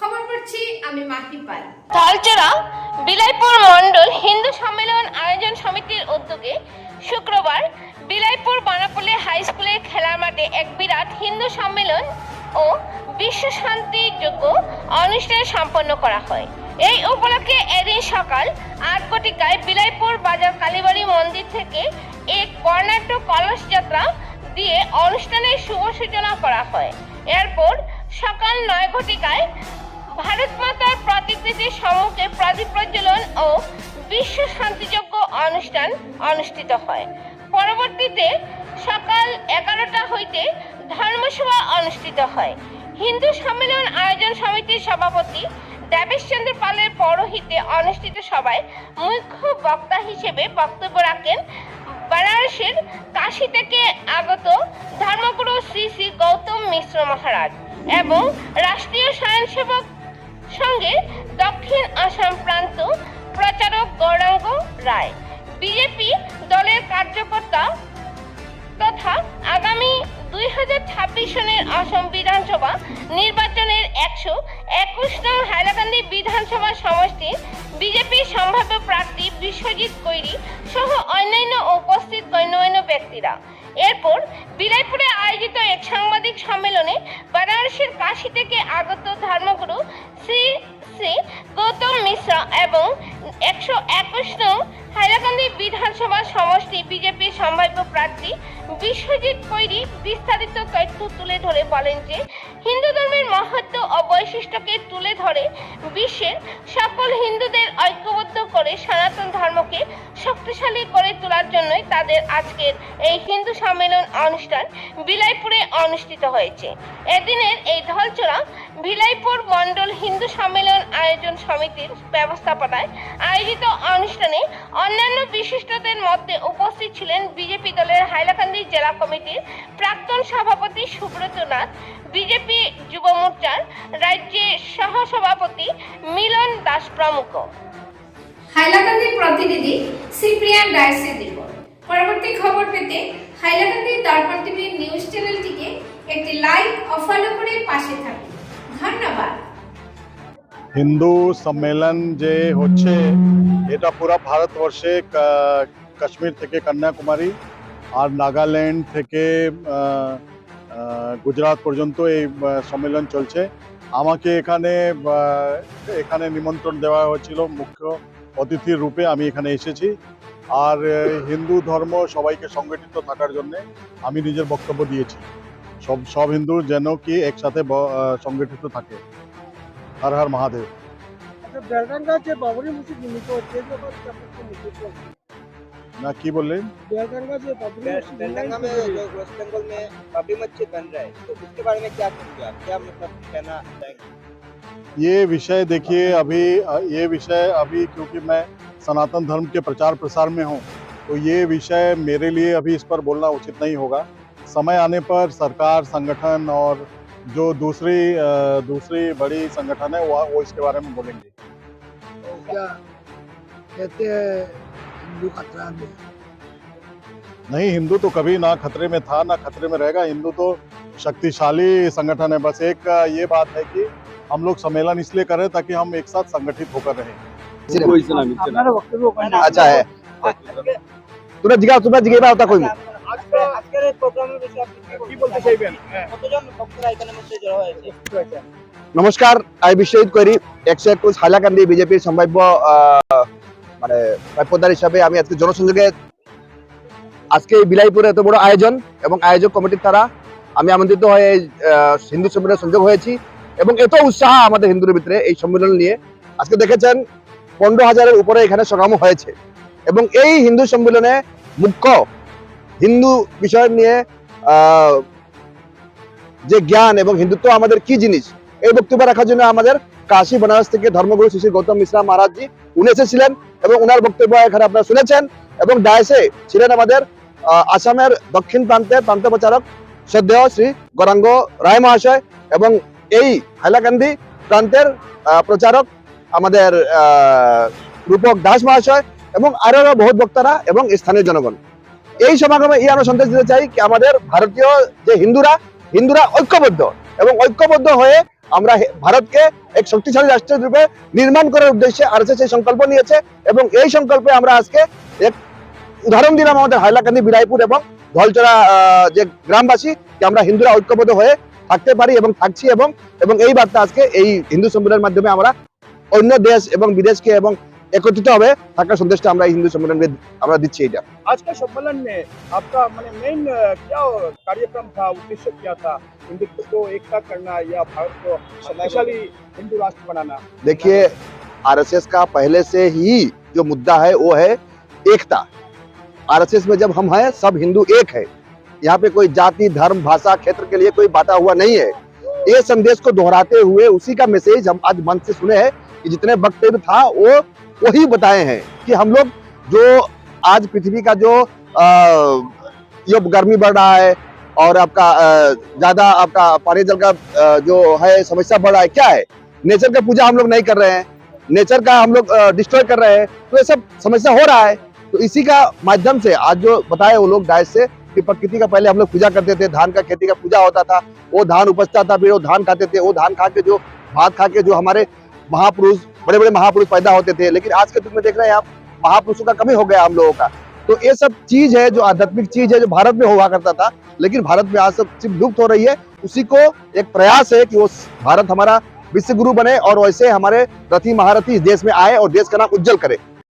খবর পড়ছি আমি মাহি পাল। তালচেরা বিলাইপুর মণ্ডল হিন্দু সম্মেলন আয়োজন সমিতির উদ্যোগে শুক্রবার বিলাইপুর বানাপল্লী হাই স্কুলের খেলার মাঠে এক বিরাট হিন্দু সম্মেলন ও বিশ্ব শান্তি যোগ্য অনুষ্ঠান সম্পন্ন করা হয়। এই উপলক্ষে এদিন সকাল আট ঘটিকায় বিলাইপুর বাজার কালীবাড়ি মন্দির থেকে এক বর্ণাঢ্য কলস যাত্রা দিয়ে অনুষ্ঠানের শুভ সূচনা করা হয়। এরপর সকাল নয় ঘটিকায় ভারত মাতার প্রতিকৃতির সম্মুখে প্রদীপ প্রজ্বলন ও বিশ্ব শান্তিযজ্ঞ অনুষ্ঠান অনুষ্ঠিত হয়। পরবর্তীতে সকাল এগারোটা হইতে ধর্মসভা অনুষ্ঠিত হয়। হিন্দু সম্মেলন আয়োজন সমিতির সভাপতি দেবেশচন্দ্র পালের পৌরোহিতে অনুষ্ঠিত সভায় মুখ্য বক্তা হিসেবে বক্তব্য রাখেন বেনারসের কাশি থেকে আগত ধর্মগুরু শ্রী শ্রী গৌতম মিশ্র মহারাজ এবং রাষ্ট্রীয় স্বয়ংসেবক সঙ্গে দক্ষিণ আসাম প্রান্ত প্রচারক গৌরাঙ্গ রায়, বিজেপি দলের কার্যকর্তা তথা আগামী দুই হাজার ছাব্বিশ সনের আসাম বিধানসভা নির্বাচনের একশো একুশ নং হাইলাকান্দি বিধানসভা সমষ্টির বিজেপির সম্ভাব্য প্রার্থী বিশ্বজিৎ কৈরি সহ অন্যান্য উপস্থিত গণ্যমান্য ব্যক্তিরা। এরপর বিলাইপুরে আয়োজিত এক সাংবাদিক সম্মেলনে বারাণসীর কাশি থেকে আগত ধর্মগুরু শ্রী শ্রী গৌতম মিশ্রা এবং একশো একুশ নং হাইলাকান্দি বিধানসভা সমষ্টি বিজেপির সম্ভাব্য প্রার্থী বিশ্বজিৎ কৈরি বিস্তারিত তথ্য তুলে ধরে বলেন যে, হিন্দু ধর্মের মহত্ব ও বৈশিষ্ট্যকে তুলে ধরে বিশ্বের সকল হিন্দুদের ঐক্যবদ্ধ করে সনাতন ধর্মকে শক্তিশালী করে তোলার জন্যই তাদের আজকের এই হিন্দু সম্মেলন অনুষ্ঠান বিলাইপুরে অনুষ্ঠিত হয়েছে। এদিনের এই ধলচড়া ভিলাইপুর মণ্ডল হিন্দু সম্মেলন আয়োজন সমিতির ব্যবস্থাপনায় আয়োজিত অনুষ্ঠানে অন্যান্য বিশিষ্টদের মধ্যে উপস্থিত ছিলেন বিজেপি দলের হাইলাকান্দি জেলা কমিটির প্রাক্তন সভাপতি সুব্রত নাথ বিজেপি যুব মোর্চার রাজ্যের সহসভাপতি মিলন দাস প্রমুখ। হাইলাকান্দির প্রতিনিধি সিপ্রিয়ান রাইসের রিপোর্ট পরবর্তী খবর পেতে হাইলাকান্দি দর্পণ টিভির নিউজ চ্যানেলটিকে একটি লাইক ও ফলো করে পাশে থাকুন। ধন্যবাদ। হিন্দু সম্মেলন যে হচ্ছে, এটা পুরা ভারতবর্ষে কাশ্মীর থেকে কন্যাকুমারী আর নাগাল্যান্ড থেকে গুজরাট পর্যন্ত এই সম্মেলন চলছে। আমাকে এখানে এখানে নিমন্ত্রণ দেওয়া হয়েছিল মুখ্য অতিথির রূপে, আমি এখানে এসেছি। আর হিন্দু ধর্ম সবাইকে সংগঠিত থাকার জন্য আমি নিজের বক্তব্য দিয়েছি। সব সব হিন্দু যেন কি একসাথে ব- আহ, সংগঠিত থাকে হর হর মহাদেব আচ্ছা বেলডাঙ্গা যে বাবরি মসজিদ নির্মিত হচ্ছে এই ব্যাপারে কি আপনার কোনো মন্তব্য আছে? না কি বললেন बेलडंगा जो बाबरी मस्जिद तेलंगाना में जो वेस्ट बंगाल में बाबरी मस्जिद बन रहा है तो उसके बारे में क्या कहेंगे आप क्या मतलब कहना चाहेंगे ये विषय देखिए अभी ये विषय अभी क्योंकि मैं सनातन धर्म के प्रचार प्रसार में हूँ तो ये विषय मेरे लिए अभी इस पर बोलना उचित नहीं होगा समय आने पर सरकार संगठन और जो दूसरी दूसरी बड़ी संगठन है वो, इसके बारे में बोलेंगे। तो क्या कहते हैं हिंदू खतरा में? नहीं हिंदू तो कभी ना खतरे में था ना खतरे में रहेगा। हिंदू तो शक्तिशाली संगठन है। बस एक ये बात है कि हम लोग सम्मेलन इसलिए कर रहे हैं ताकि हम एक साथ संगठित होकर रहे। अच्छा है। अच्छा, तुरंत जगह तुरंत जगह होता कोई প্রোগ্রামের বিষয়ে কি বলতে চাইবেন? কতজন ভক্তরা এখানে মধ্যে জড়ো হয়েছে? নমস্কার আমি বিশ্বজিৎ করি একশো একুশ হাইলাকান্দি বিজেপির সম্ভাব্য মানে প্রাপ্যদার হিসাবে আমি আজকে জনসংযোগে আজকে এই বিলাইপুরে এত বড় আয়োজন এবং আয়োজক কমিটির দ্বারা আমি আমন্ত্রিত হয়ে এই, হিন্দু সম্মেলনে সংযোগ হয়েছি এবং এত উৎসাহ আমাদের হিন্দুদের ভিতরে এই সম্মেলন নিয়ে। আজকে দেখেছেন পনেরো হাজারের উপরে এখানে সংগ্রাম হয়েছে এবং এই হিন্দু সম্মেলনে মুখ্য হিন্দু বিষয় নিয়ে যে জ্ঞান এবং হিন্দুত্ব আমাদের কি জিনিস? এই বক্তব্য রাখার জন্য আমাদের কাশী বেনারস থেকে ধর্মগুরু শ্রী শ্রী গৌতম মিশ্রা মহারাজজি উনি এসেছিলেন এবং ওনার বক্তব্য এখানে আপনারা শুনেছেন এবং ডায়াসে ছিলেন আমাদের আসামের দক্ষিণ প্রান্তের প্রান্ত প্রচারক শ্রদ্ধেয় শ্রী গৌরাঙ্গ রায় মহাশয় এবং এই হাইলাকান্দি প্রান্তের প্রচারক আমাদের রূপক দাস মহাশয় এবং আরও বহুত বক্তারা এবং স্থানীয় জনগণ। এই সমাগমে এই আমরা সন্দেশ দিতে চাই আমাদের ভারতীয় যে হিন্দুরা হিন্দুরা ঐক্যবদ্ধ এবং ঐক্যবদ্ধ হয়ে আমরা ভারতকে এক শক্তিশালী রাষ্ট্রের রূপে নির্মাণ করার উদ্দেশ্যে আরএসএস এই সংকল্প নিয়েছে এবং এই সংকল্পে আমরা আজকে এক উদাহরণ দিলাম আমাদের হাইলাকান্দি বিরাইপুর এবং ধলচড়া আহ, যে গ্রামবাসী যে আমরা হিন্দুরা ঐক্যবদ্ধ হয়ে থাকতে পারি এবং থাকছি এবং এবং এই বার্তা আজকে এই হিন্দু সম্মেলনের মাধ্যমে আমরা অন্য দেশ এবং বিদেশকে এবং একত্রিত হবে থাকার সন্দেশটা আমরা এই হিন্দু সম্মেলনে আমরা দিচ্ছি এটা आज के सम्मेलन में आपका मैंने मेन क्या कार्यक्रम था उद्देश्य क्या था हिंदुत्व को एकता करना या भारत को शक्तिशाली हिंदू राष्ट्र बनाना देखिए आरएसएस का पहले से ही जो मुद्दा है वो है एकता आरएसएस में जब हम हैं सब हिंदू एक है यहाँ पे कोई जाति धर्म भाषा क्षेत्र के लिए कोई बांटा हुआ नहीं है ये संदेश को दोहराते हुए उसी का मैसेज हम आज मंच से सुने हैं कि जितने वक्तव्य था, वो, वही बताए हैं कि हम लोग जो आज पृथ्वी का जो ये गर्मी बढ़ रहा है और आपका ज़्यादा आपका पानी जल का जो है, समस्या बढ़ रहा है, क्या है? नेचर का पूजा हम लोग नहीं कर रहे हैं। नेचर का हम लोग डिस्ट्रॉय कर रहे हैं। तो ये सब समस्या हो रहा है। तो इसी का माध्यम से आज जो बताए वो लोग डायस से कि प्रकृति का पहले हम लोग पूजा करते थे। धान का खेती का पूजा होता था। वो धान उपजता था, फिर वो धान खाते थे। वो धान खा के जो, भात खा के जो हमारे महापुरुष बड़े बड़े महापुरुष पैदा होते थे, लेकिन आज के युग में देख रहे हैं आप, महापुरुषों का कमी हो गया हम लोगों का। तो ये सब चीज़ है, जो आध्यात्मिक चीज़ है, जो भारत में हुआ करता था, लेकिन भारत में आज सब चीज़ लुप्त हो रही है। उसी को एक प्रयास है कि वो भारत हमारा विश्व गुरु बने और वैसे हमारे रथी महारथी इस देश में आए और देश का नाम उज्जवल करे।